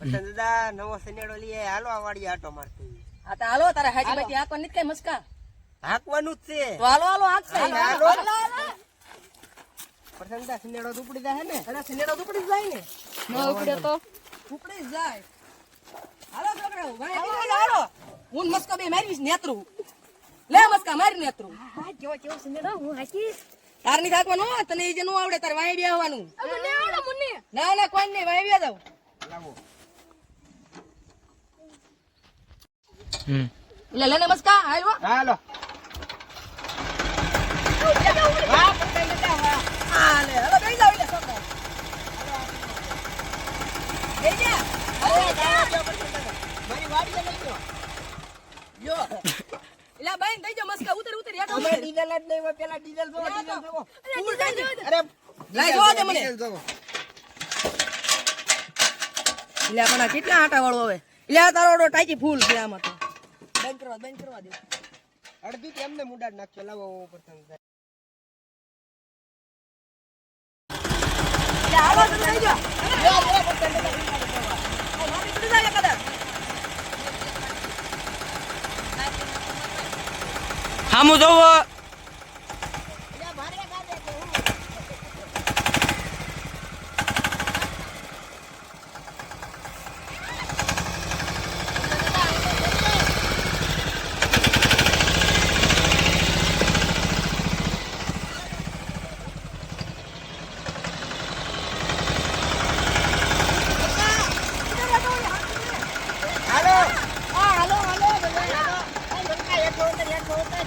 દાદા નવો સનેડો લઈએ હાલો આ વાડી આટો મારતી હા તો હાલો તારે હાજી બાજી આકો નથી કઈ મસ્કા? હાંકવાનું જ છે. તો હાલો હાલો હાંકશે. હાલો, હાલો. હાલો, હાલો. પસંદ દા સનેડો તો જાય ને? અરે સિનેડો તો જાય ને? ન ઉપડે તો. ઉપડી જાય. હાલો છોકરાઓ ભાઈ હાલો હાલો હું ને બે મારીશ નેત્રું. લે મસ્કા મારી નેત્રું. હા કેવો કેવો સિનેમા હું હાચીશ તારની થાકવાનું તને એ જે નો આવડે તારે વાય બેહવાનું મને ના ના કોઈ નહીં વાય બે જાવ લાવો. લે લે ને હાલો હાલો. લે લે કેટલા આટા વાળો હવે? આ તારો ટાંકી ફૂલ છે આમાં તો. બંધ કરવા બંધ કરવા દે. અડધી કે એમને મુડાડ નાખ્યો લાવો પસંદ દા એટલે હાલો તો થઈ જા લે લે પકડ લે આ મારી પડી જાય કદાચ હામુ જોવો હાલો હા હાલો હાલો બધા હાલો આ મનકા એક ઉતર એક ઉતર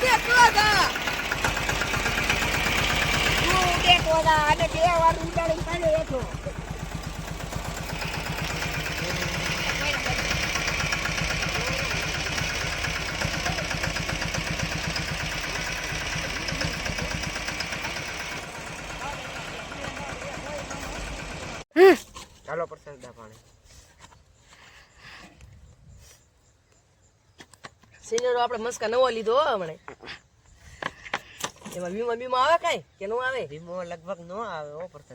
અને બે વાર ઉડાડી ચાલો પ્રસાદ દા પાણી. સિનેડો આપણે મસ્કા નવો લીધો હમણે. એમાં વીમા બીમા આવે કાંઈ કે નો આવે? વીમો લગભગ નો આવે ઓ પ્રસાદ